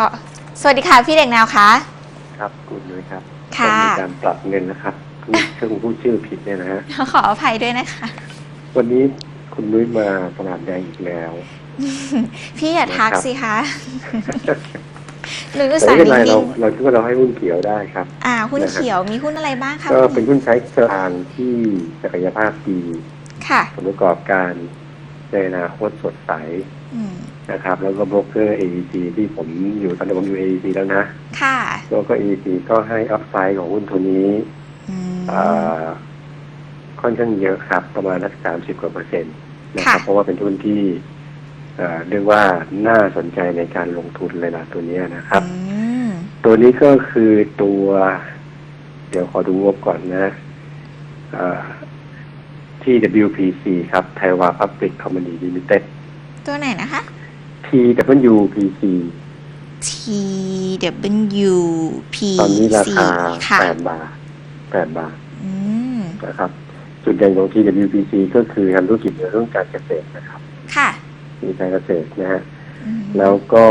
อ๋อสวัสดีค่ะพี่เด็กแนวคะ ครับคุณนุ้ยครับค่ะมีการปรับเงินนะครับพูดชื่อพูดชื่อผิดเนี่ยนะฮะขออภัยด้วยนะคะ วันนี้คุณนุ้ยมาตลาดแดงอีกแล้ว พี่อย่าทักสิคะหนูแต่สั่ไม่งเป็นไรนิ่เรางเราคิดว่าเราให้หุ้นเขียวได้ครับ ๆอ่า หุ้นนะครับเขียวมีหุ้นอะไรบ้างคะก็คุณเป็นหุ้นใช้กลางที่ศักยภาพดีค่ะ ผลประกอบการในอนาคตสดใส อืม นะครับแล้วก็โบรกเกอร์ AEC ที่ผมอยู่ตอนนี้ผมอยู่ AEC แล้วนะค่ะแล้วก็ AEC ก็ให้อัพไซด์ของหุ้นตัวนี้อืมอ่าค่อนข้างเยอะครับ ประมาณสักสามสิบกว่าเปอร์เซ็นต์นะครับค่ะเพราะว่าเป็นหุ้นที่เอ่อเรียกว่าน่าสนใจในการลงทุนเลยล่ะตัวเนี้ยนะครับอืมตัวนี้ก็คือตัว เดี๋ยวขอดูงบก่อนนะเอ่อที่ WPC ครับ Taiwan Public Company Limited ตัวไหนนะคะ TWPC T W P ตอนนี้รา C คาค่ะแปดบาทแปดบาทอืมนะครับ จุดเด่นของ TWPC ก็คือทำธุรกิจในเรื่องการเกษตรนะครับ ค่ะมีการเกษตรนะฮะ อืม แล้วก็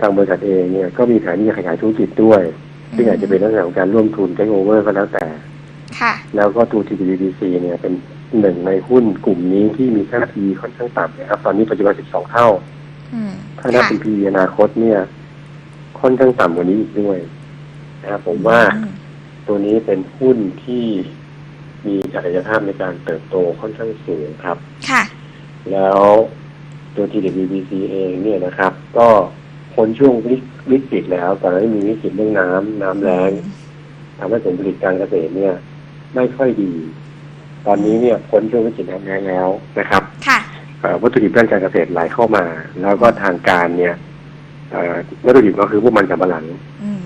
ทางบริษัทเองเนี่ยก็มีแผนที่จะขยายธุรกิจด้วย ซึ่งอาจจะเป็นลักษณะของการร่วมทุน take over ก็แล้วแต่ ค่ะ แล้วก็ตัว TWBC เนี่ยเป็นหนึ่งในหุ้นกลุ่มนี้ที่มีค่า PE ค่อนข้างต่ำนะครับ ตอนนี้ปัจจุบัน 12 เท่าอืม ถ้านับค่ะเป็น PE อนาคตเนี่ย ค่อนข้างต่ำกว่านี้อีกด้วยนะครับผมว่าอืมตัวนี้เป็นหุ้นที่มีศักยภาพในการเติบโตค่อนข้างสูงครับ ค่ะ แล้วตัว TWBC เองเนี่ยนะครับ ก็พ้นช่วงวิวิกฤตแล้วตอนนั้นมีวิกฤตเรื่องน้ำน้ำแรงทำให้ผลผลิตการเกษตรเนี่ย ไม่ค่อยดี ตอนนี้เนี่ยพ้นช่วงวิกฤตน้ำแรงแล้วนะครับค่ะเอ่อ วัตถุดิบด้านการเกษตรไหลเข้ามา แล้วก็ทางการเนี่ยเอ่อวัตถุดิบก็คือพวกมันสำปะหลังอืม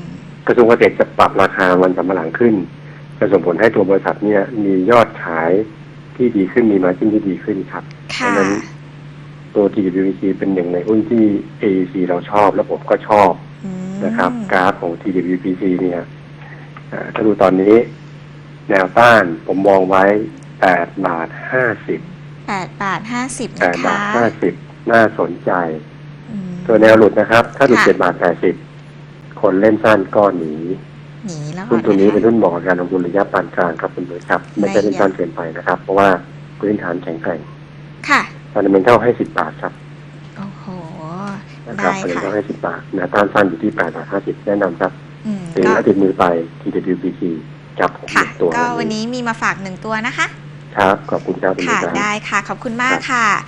กระทรวงเกษตรจะปรับราคามันสำปะหลังขึ้นจะส่งผลให้ตัวบริษัทเนี่ย มียอดขายที่ดีขึ้นมีมาจิ้นที่ดีขึ้นครับค่ะเพราะฉะนั้นตัว TWC เป็นหนึ่งในหุ้นที่ AEC เราชอบและผมก็ชอบอืมนะครับ กราฟของ TWPC เนี่ยอ่าถ้าดูตอนนี้ แนวต้านผมมองไว้8บาท50แป ดบาทห้าสิบนะ8บาคะท50น่าสนใจ อืม ตัวแนวหลุดนะครับ ถ้าหลุดค่ะ7บาท80คนเล่นสั้นก็หนีหนีแล้วหุ้นตัวนี้เป็นนะคะหุ้นเหมาะกับการลงทุนระยะปานกลางครับคุณดุยครับ ไม่ใช่เล่นสั้นเกินไปนะครับ เพราะว่าพื้นฐานแข็งแกร่งค่ะฟันเดเมนทัลให้10บาทครับโอ้โห นะครับได้ฟันเดเมนค่ะทัลให้10บาทแนวต้านสั้นอยู่ที่8บาท50แนะนำครับอืมถึงก็แล้วติดมือไป TWPC จับผมหค่ะนึ่งตัวก็วันนี้มีมาฝากหนึ่งตัวนะคะ ครับ ขอบคุณครับคุณค่ะ ผู้ชม ได้ค่ะ ขอบคุณมากค่ะ